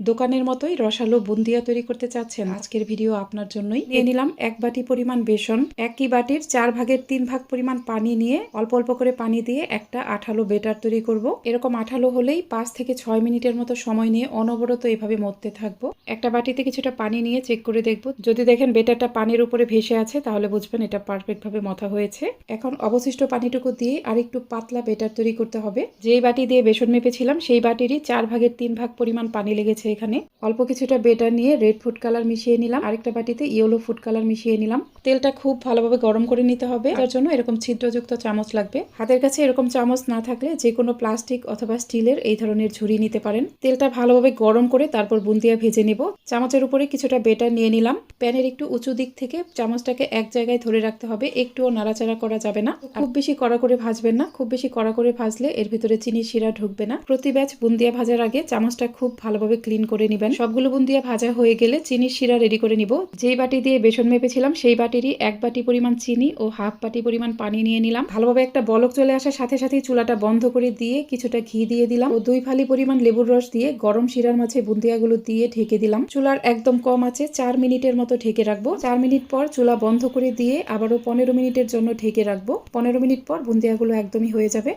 দোকানের মতোই রসালো বুন্দিয়া তৈরি করতে চাচ্ছেন। আজকের ভিডিও আপনার জন্যই। নিয়ে নিলাম এক বাটি পরিমাণ বেসন, একই বাটির চার ভাগের তিন ভাগ পরিমাণ পানি নিয়ে অল্প অল্প করে পানি দিয়ে একটা আঠালো বেটার তৈরি করব। এরকম আঠালো হলেই পাঁচ থেকে ছয় মিনিটের মতো সময় নিয়ে অনবরত এভাবে মরতে থাকব। একটা বাটিতে কিছুটা পানি নিয়ে চেক করে দেখব। যদি দেখেন বেটারটা পানির উপরে ভেসে আছে, তাহলে বুঝবেন এটা পারফেক্ট ভাবে মথা হয়েছে। এখন অবশিষ্ট পানিটুকু দিয়ে আর একটু পাতলা বেটার তৈরি করতে হবে। যেই বাটি দিয়ে বেসন মেপেছিলাম, সেই বাটিরই চার ভাগের তিন ভাগ পরিমাণ পানি লেগেছে। এখানে। অল্প কিছুটা বেটার নিয়ে রেড ফুড কালার মিশিয়ে নিলাম। আরেকটা বাটিতে ইয়েলো ফুড কালার মিশিয়ে নিলাম। তেলটা খুব ভালোভাবে গরম করে নিতে হবে। তার জন্য এরকম ছিদ্রযুক্ত চামচ লাগবে। হাতের কাছে এরকম চামচ না থাকলে যে কোনো প্লাস্টিক অথবা স্টিলের এই ধরনের ঝুড়ি নিতে পারেন। তেলটা ভালোভাবে গরম করে তারপর বুন্দিয়া ভেজে নিব। চামচের উপরে কিছুটা বেটার নিয়ে নিলাম। প্যানের একটু উঁচু দিক থেকে চামচটাকে এক জায়গায় ধরে রাখতে হবে। একটুও নাড়াচাড়া করা যাবে না। খুব বেশি কড়া করে ভাজবেন না। খুব বেশি কড়া করে ভাজলে এর ভিতরে চিনি শিরা ঢুকবে না। প্রতি ব্যাচ বুন্দিয়া ভাজার আগে চামচটা খুব ভালোভাবে ক্লিন করে নেবেন। সবগুলো বুন্দিয়া ভাজা হয়ে গেলে চিনির শিরা রেডি করে নিব। যেই বাটি দিয়ে বেসন মেপেছিলাম, সেই বাটিরই এক বাটি পরিমাণ চিনি ও হাফ বাটি পরিমাণ পানি নিয়ে নিলাম। ভালোভাবে একটা বলক চলে আসার সাথে সাথেই চুলাটা বন্ধ করে দিয়ে কিছুটা ঘি দিয়ে দিলাম ও দুই ফালি পরিমাণ লেবুর রস দিয়ে গরম শিরার মাঝে বুন্দিয়াগুলো দিয়ে ঢেকে দিলাম। চুলার একদম কম আছে, চার মিনিটের মতো ঢেকে রাখব। চার মিনিট পর চুলা বন্ধ করে দিয়ে আবারও পনেরো মিনিটের জন্য ঢেকে রাখব। পনেরো মিনিট পর বুন্দিয়াগুলো একদমই হয়ে যাবে।